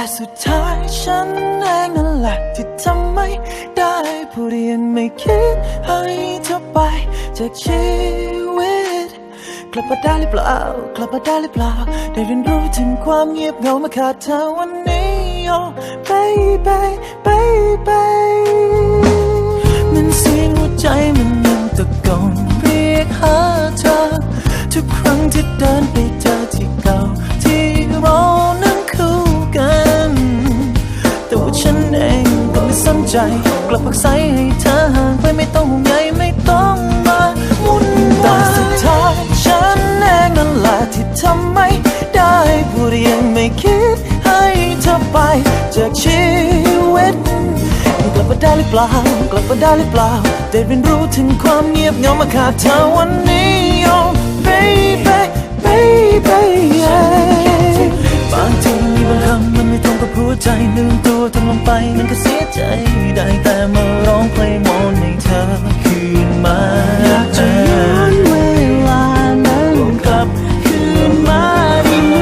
แต่สุดท้ายฉันเองนั่นแหละที่ทำไม่ได้ผู้ที่ยังไม่คิดให้เธอไปจากชีวิต กลับมาได้หรือเปล่า กลับมาได้หรือเปล่า ได้เรียนรู้ถึงความเงียบเหงามาขาดเธอวันนี้ oh baby baby นั้นเสียงหัวใจมันยังตะโกนเรียกหา ใจ กลับพักใสให้เธอห่างไปไม่ต้องห่วงใยไม่ต้องมาวุ่นวายแต่สุดท้ายฉันเองนั่นแหละที่ทำไม่ได้พูดยังไม่คิดให้เธอไป จากชีวิตกลับมาได้หรือเปล่า กลับมาได้หรือเปล่าได้เรียนรู้ถึงความเงียบเหงามาขาดเธอวันนี้ oh baby baby ไปมันก็เสียใจ ได้แต่มาร้องเพลงวอนให้เธอคืนมาอยากจะย้อนเวลานั้นกลับคืนมาได้ไหม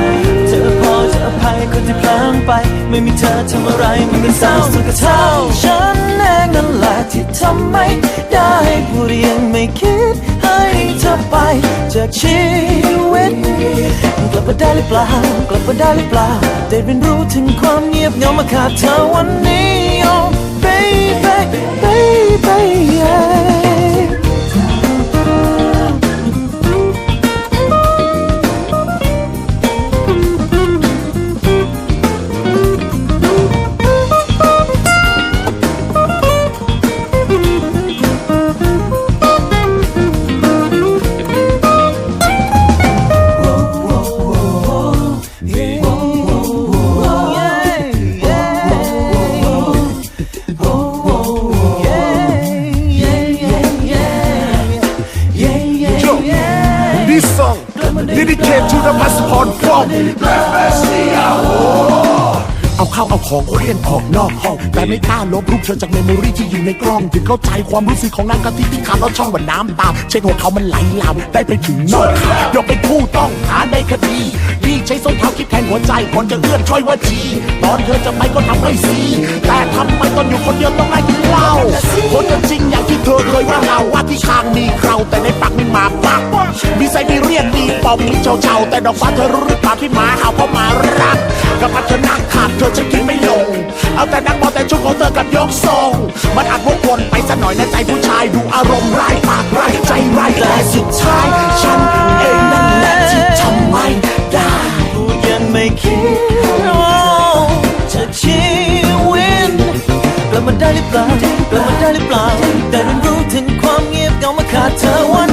เธอพอจะอภัยคนที่พลางไป ไม่มีเธอทำอะไรมันก็เศร้าสุดกระเท่าฉันเองนั่นแหละที่ทำไม่ได้พูดยังไม่คิดให้เธอไปจากชีวิต มาได้หรือเปล่า กลับมาได้หรือเปล่า ได้เรียนรู้ถึงความเงียบเหงามาขาดเธอวันนี้ oh baby baby This song dedicated to the passport from เอาเข้าเอาของเคลื่อนออกนอกห้อง แต่ไม่กล้าลบรูปเธอจากเมมโมรีที่อยู่ในกล้องถึงเข้าใจความรู้สึกของนางกะทิที่ขาดแล้วช่องว่าน้ำตาเช็คหัวเขามันไหลลามได้ไปถึงนอกยกเป็นผู้ต้องหาในคดีที่ใช้ส้นเท้าคิดแทนหัวใจก่อนจะเอื้อนช่วยว่าจีตอนเธอจะไปก็ทำให้ซีแต่ทำไมตอนอยู่คนเดียวต้องนั่กินเหล้าคนจริงอย่างที่เธอเคยว่าเรา ว่าที่คางมีเคราแต่ในปากมีหมาปักมีไซบีเรียนมีปอมมีเจ้าเจ้าแต่ดอกฟ้าเธอรู้หรือเปล่าที่หมาเห่าเพราะหมารักกับพัฒนาขาดเธอจะกินไม่ลง เอาแต่นักบอลแต่ชุดของเธอกับยกทรงมันอาจวกวนไปสักหน่อยในใจผู้ชายดูอารมณ์ร้ายปากร้ายใจร้ายแต่สุดท้ายฉันเองนั่นแหละที่ทำไม่ได้พูยังไม่คิดจากชีวิตกลับมาได้หรือเปล่ากลับมาได้หรือเปล่าแต่เรียนรู้ถึงความเงี ยบเหงามาขาดเธอวั